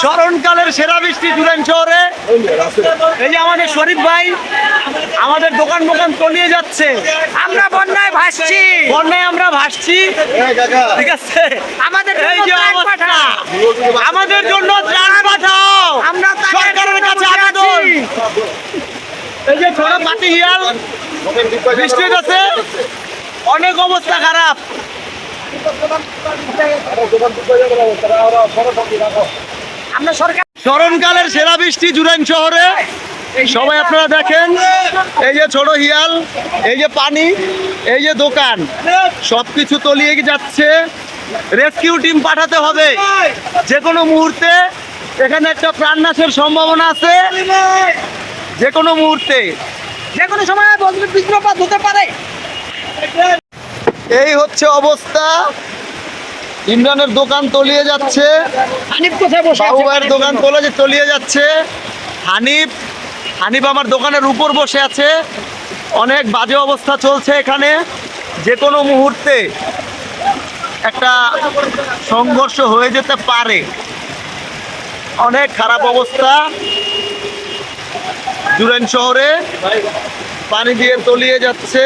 স্মরণকালের সেরা বৃষ্টি জুড়েন শহরে এই যে আমাদের শরীফ ভাই আমাদের দোকান দোকান তলিয়ে যাচ্ছে আমরা বন্যায় ভাসছি বন্যায় আমরা ভাসছি ঠিক আছে আমাদের এই যে অবস্থা আমাদের জন্য ত্রাণ পাঠাও আমরা সরকারের কাছে আবেদন এই যে ছোট পাতি হিয়াল বৃষ্টি হচ্ছে অনেক অবস্থা খারাপ আমরা সরকার স্মরণকালের সেরা বৃষ্টি জুরাইন শহরে। সবাই আপনারা দেখেন এই যে ছোট হিয়াল এই যে পানি এই যে দোকান সবকিছু তলিয়ে যাচ্ছে। রেস্কিউ টিম পাঠাতে হবে। যে কোনো মুহূর্তে এখানে একটা প্রাণনাশের সম্ভাবনা আছে। যে কোনো মুহূর্তে। যে কোনো সময় বিদ্রোপাত হতে পারে। এই হচ্ছে অবস্থা। ইমরানের দোকান তলিয়ে যাচ্ছে। হানিফ কোথায় বসে বাবু আছে? ভাইয়ের দোকান তোলা যে তলিয়ে যাচ্ছে। হানিফ হানিফ আমার দোকানের উপর বসে আছে। অনেক বাজে অবস্থা চলছে এখানে। যে কোনো মুহূর্তে একটা সংঘর্ষ হয়ে যেতে পারে। অনেক খারাপ অবস্থা। জুরাইন শহরে পানি দিয়ে তলিয়ে যাচ্ছে।